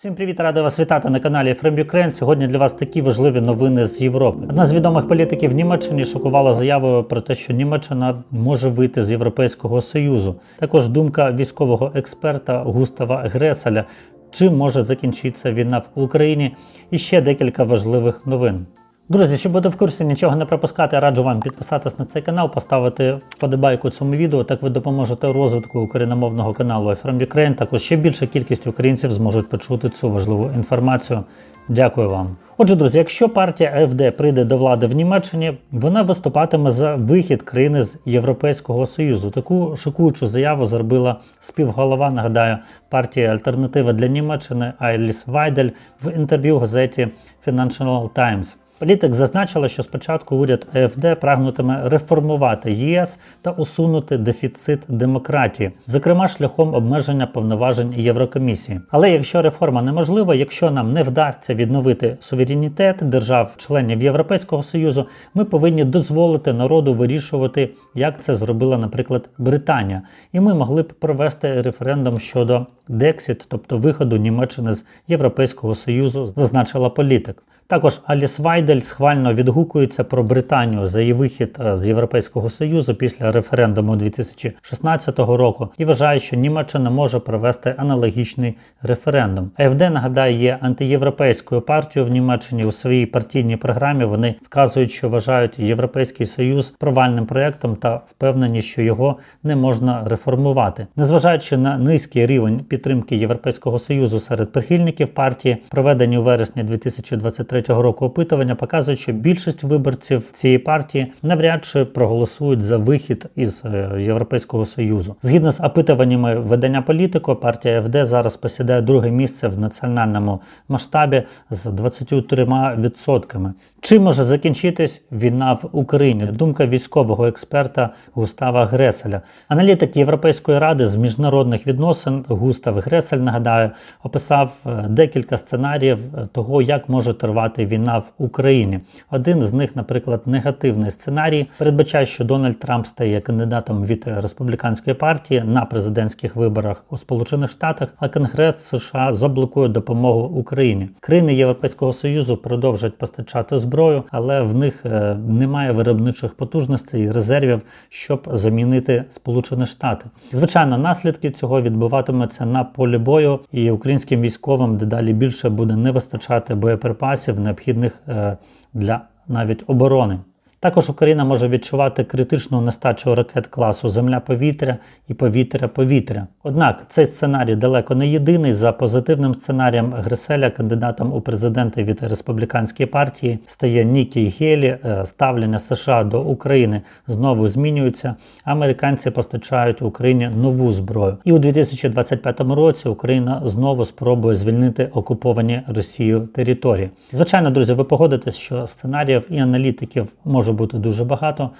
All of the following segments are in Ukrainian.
Всім привіт, радий вас вітати на каналі From Ukraine. Сьогодні для вас такі важливі новини з Європи. Одна з відомих політиків Німеччини шокувала заявою про те, що Німеччина може вийти з Європейського Союзу. Також думка військового експерта Густава Греселя. Чим може закінчитися війна в Україні? І ще декілька важливих новин. Друзі, щоб бути в курсі, нічого не пропускати, раджу вам підписатись на цей канал, поставити вподобайку цьому відео. Так ви допоможете розвитку україномовного каналу From Ukraine. Також ще більша кількість українців зможуть почути цю важливу інформацію. Дякую вам. Отже, друзі, якщо партія АФД прийде до влади в Німеччині, вона виступатиме за вихід країни з Європейського Союзу. Таку шокуючу заяву зробила співголова, нагадаю, партії Альтернатива для Німеччини Айліс Вайдель в інтерв'ю газеті Financial Times. Політик зазначила, що спочатку уряд АФД прагнутиме реформувати ЄС та усунути дефіцит демократії, зокрема шляхом обмеження повноважень Єврокомісії. Але якщо реформа неможлива, якщо нам не вдасться відновити суверенітет держав-членів Європейського союзу, ми повинні дозволити народу вирішувати, як це зробила, наприклад, Британія. І ми могли б провести референдум щодо Дексіт, тобто виходу Німеччини з Європейського союзу, зазначила політик. Також Аліс Вайдель схвально відгукується про Британію за її вихід е, з Європейського Союзу після референдуму 2016 року і вважає, що Німеччина може провести аналогічний референдум. АФД нагадаю, є антиєвропейською партією в Німеччині у своїй партійній програмі. Вони вказують, що вважають Європейський Союз провальним проєктом та впевнені, що його не можна реформувати, незважаючи на низький рівень підтримки Європейського союзу серед прихильників партії, проведені у вересні 2023 року опитування показують, що більшість виборців цієї партії навряд чи проголосують за вихід із е, Європейського союзу. Згідно з опитуваннями видання політико, партія ФД зараз посідає друге місце в національному масштабі з 23%. Чим може закінчитись війна в Україні? Думка військового експерта Густава Греселя. Аналітик Європейської ради з міжнародних відносин Густав Гресель нагадаю, описав е, декілька сценаріїв е, того, як може тривати війна в Україні. Один з них, наприклад, негативний сценарій, передбачає, що Дональд Трамп стає кандидатом від республіканської партії на президентських виборах у Сполучених Штатах, а Конгрес США заблокує допомогу Україні. Країни Європейського союзу продовжать постачати зброю, але в них е, немає виробничих потужностей і резервів, щоб замінити Сполучені Штати. Звичайно, наслідки цього відбуватимуться на полі бою, і українським військовим дедалі більше буде не вистачати боєприпасів, необхідних е, для навіть оборони. Також Україна може відчувати критичну нестачу ракет класу Земля-повітря і повітря-повітря. Однак цей сценарій далеко не єдиний. За позитивним сценарієм Греселя кандидатом у президенти від республіканської партії стає Нікі Гелі. Е, Ставлення США до України знову змінюється. Американці постачають Україні нову зброю. І у 2025 році Україна знову спробує звільнити окуповані Росією території. Звичайно, друзі, ви погодитесь, що сценаріїв і аналітиків може бути дуже багато,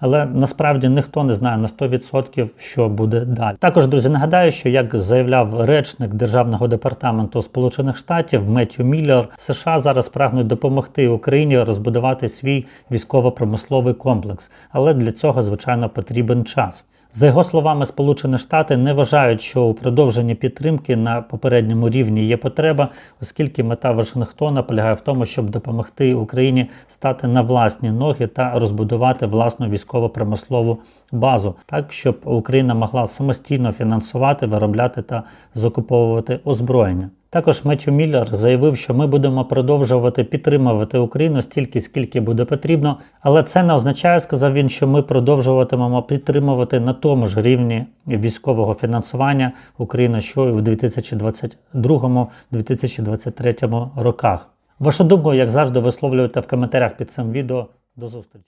але насправді ніхто не знає на 100%, що буде далі. Також, друзі, нагадаю, що як заявляв речник Державного департаменту Сполучених Штатів Меттю Міллер, США зараз прагнуть допомогти Україні розбудувати свій військово-промисловий комплекс, але для цього, звичайно, потрібен час. За його словами, Сполучені Штати не вважають, що у продовженні підтримки на попередньому рівні є потреба, оскільки мета Вашингтона полягає в тому, щоб допомогти Україні стати на власні ноги та розбудувати власну військово-промислову базу, так щоб Україна могла самостійно фінансувати, виробляти та закуповувати озброєння. Також Меттю Міллер заявив, що ми будемо продовжувати підтримувати Україну стільки, скільки буде потрібно, але це не означає, сказав він, що ми продовжуватимемо підтримувати на тому ж рівні військового фінансування України, що і в 2022-2023 роках. Вашу думку, як завжди, висловлюйте в коментарях під цим відео. До зустрічі!